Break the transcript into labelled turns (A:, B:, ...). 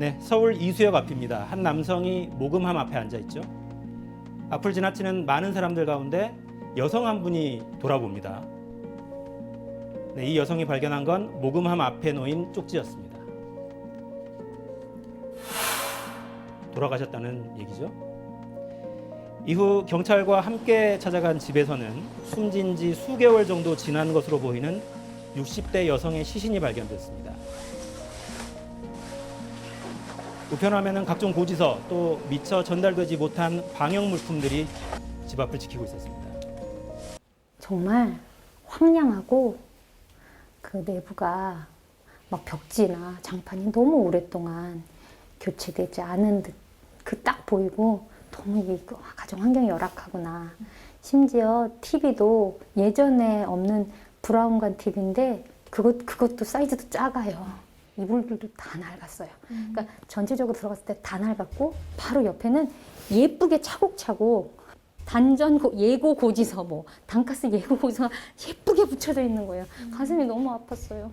A: 네, 서울 이수역 앞입니다. 한 남성이 모금함 앞에 앉아 있죠. 앞을 지나치는 많은 사람들 가운데 여성 한 분이 돌아봅니다. 네, 이 여성이 발견한 건 모금함 앞에 놓인 쪽지였습니다. 돌아가셨다는 얘기죠. 이후 경찰과 함께 찾아간 집에서는 숨진 지 수개월 정도 지난 것으로 보이는 60대 여성의 시신이 발견됐습니다. 우편함에는 각종 고지서 또 미처 전달되지 못한 방역 물품들이 집 앞을 지키고 있었습니다.
B: 정말 황량하고 그 내부가 막 벽지나 장판이 너무 오랫동안 교체되지 않은 듯 그 딱 보이고 너무 이 가정 환경이 열악하구나. 심지어 TV도 예전에 없는 브라운관 TV인데 그것 그것도 사이즈도 작아요. 이불들도 다 낡았어요. 그러니까 전체적으로 들어갔을 때 다 낡았고 바로 옆에는 예쁘게 차곡차곡 단전 고- 예고 고지서 뭐 단가스 예고 고지서가 예쁘게 붙여져 있는 거예요. 가슴이 너무 아팠어요.